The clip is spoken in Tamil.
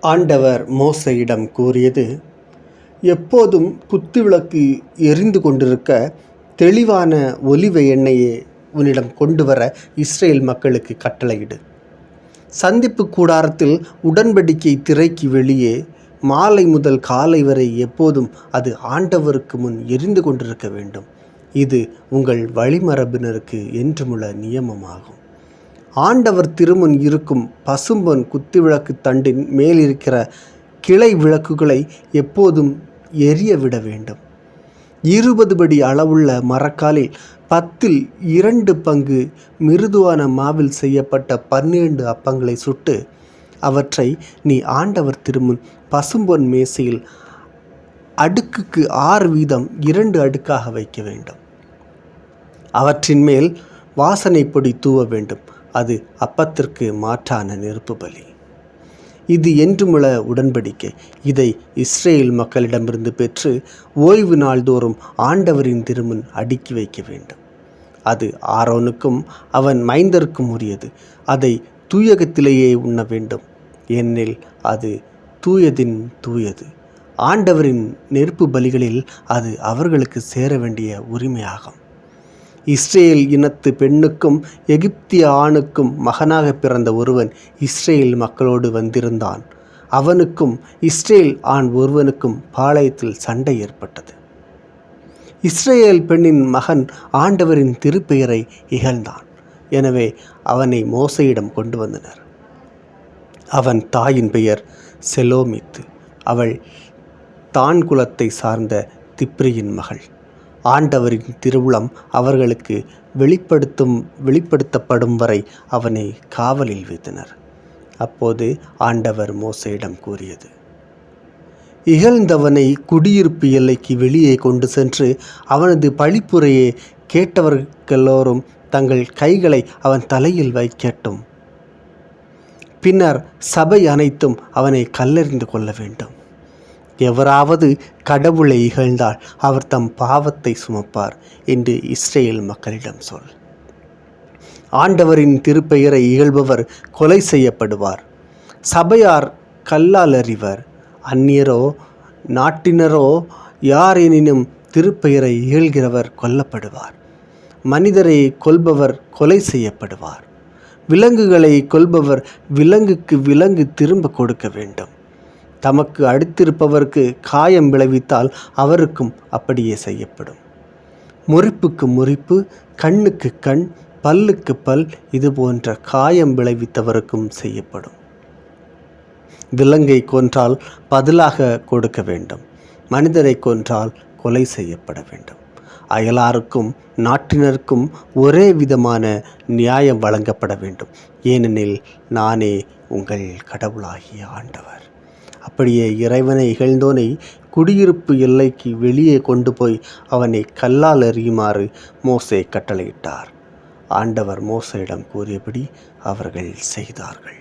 ஆண்டவர் மோசையிடம் கூறியது எப்போதும் குத்துவிளக்கு எரிந்து கொண்டிருக்க தெளிவான ஒலிவ எண்ணெயை உன்னிடம் கொண்டு வர இஸ்ரேல் மக்களுக்கு கட்டளையிடு. சந்திப்பு கூடாரத்தில் உடன்படிக்கை திரைக்கு வெளியே மாலை முதல் காலை வரை எப்போதும் அது ஆண்டவருக்கு முன் எரிந்து கொண்டிருக்க வேண்டும். இது உங்கள் வழிமரபினருக்கு என்றுமுள்ள நியமமாகும். ஆண்டவர் திருமுன் இருக்கும் பசும்பொன் குத்துவிளக்கு தண்டின் மேலிருக்கிற கிளை விளக்குகளை எப்போதும் எரிய விட வேண்டும். இருபது படி அளவுள்ள மரக்காலில் பத்தில் இரண்டு பங்கு மிருதுவான மாவில் செய்யப்பட்ட பன்னிரண்டு அப்பங்களை சுட்டு அவற்றை நீ ஆண்டவர் திருமுன் பசும்பொன் மேசையில் அடுக்குக்கு ஆறு வீதம் இரண்டு அடுக்காக வைக்க வேண்டும். அவற்றின் மேல் வாசனை பொடி தூவ வேண்டும். அது அப்பத்திற்கு மாற்றான நெருப்பு பலி. இது என்றுமுள்ள உடன்படிக்கை. இதை இஸ்ரேல் மக்களிடமிருந்து பெற்று ஓய்வு நாள்தோறும் ஆண்டவரின் திருமுன் அடுக்கி வைக்க வேண்டும். அது ஆரோனுக்கும் அவன் மைந்தருக்கும் உரியது. அதை தூயகத்திலேயே உண்ண வேண்டும். ஏனெனில் அது தூயதின் தூயது. ஆண்டவரின் நெருப்பு பலிகளில் அது அவர்களுக்கு சேர வேண்டிய உரிமையாகும். இஸ்ரேல் இனத்து பெண்ணுக்கும் எகிப்திய ஆணுக்கும் மகனாக பிறந்த ஒருவன் இஸ்ரேல் மக்களோடு வந்திருந்தான். அவனுக்கும் இஸ்ரேல் ஆண் ஒருவனுக்கும் பாளையத்தில் சண்டை ஏற்பட்டது. இஸ்ரேல் பெண்ணின் மகன் ஆண்டவரின் திருப்பெயரை இகழ்ந்தான். எனவே அவனை மோசையிடம் கொண்டு வந்தனர். அவன் தாயின் பெயர் செலோமித்து. அவள் தான் குலத்தை சார்ந்த திப்ரியின் மகள். ஆண்டவரின் திருவுளம் அவர்களுக்கு வெளிப்படுத்தும் வெளிப்படுத்தப்படும் வரை அவனை காவலில் வைத்தனர். அப்போது ஆண்டவர் மோசையிடம் கூறியது இகழ்ந்தவனை குடியிருப்பு எல்லைக்கு வெளியே கொண்டு சென்று அவனது பழிப்புரையை கேட்டவர்களோரும் தங்கள் கைகளை அவன் தலையில் வைக்கட்டும். பின்னர் சபை அனைத்தும் அவனை கல்லறிந்து கொள்ள வேண்டும். எவராவது கடவுளை இகழ்ந்தால் அவர் தம் பாவத்தை சுமப்பார் என்று இஸ்ரேல் மக்களிடம் சொல். ஆண்டவரின் திருப்பெயரை இகழ்பவர் கொலை செய்யப்படுவார். சபையார் கல்லால் அறிவர் அந்நியரோ நாட்டினரோ யாரெனினும் திருப்பெயரை இகழ்கிறவர் கொல்லப்படுவார். மனிதரை கொல்பவர் கொலை செய்யப்படுவார். விலங்குகளை கொல்பவர் விலங்குக்கு விலங்கு திரும்ப கொடுக்க வேண்டும். தமக்கு அடுத்திருப்பவருக்கு காயம் விளைவித்தால் அவருக்கும் அப்படியே செய்யப்படும். முறிப்புக்கு முறிப்பு கண்ணுக்கு கண் பல்லுக்கு பல் இது போன்ற காயம் விளைவித்தவருக்கும் செய்யப்படும். விலங்கை கொன்றால் பதிலாக கொடுக்க வேண்டும். மனிதரை கொன்றால் கொலை செய்யப்பட வேண்டும். அயலாருக்கும் நாட்டினருக்கும் ஒரே விதமான நியாயம் வழங்கப்பட வேண்டும். ஏனெனில் நானே உங்கள் கடவுளாகிய ஆண்டவர். அப்படியே இறைவனை இகழ்ந்தோனை குடியிருப்பு எல்லைக்கு வெளியே கொண்டு போய் அவனை கல்லால் எறியுமாறு மோசே கட்டளையிட்டார். ஆண்டவர் மோசையிடம் கூறியபடி அவர்கள் செய்தார்கள்.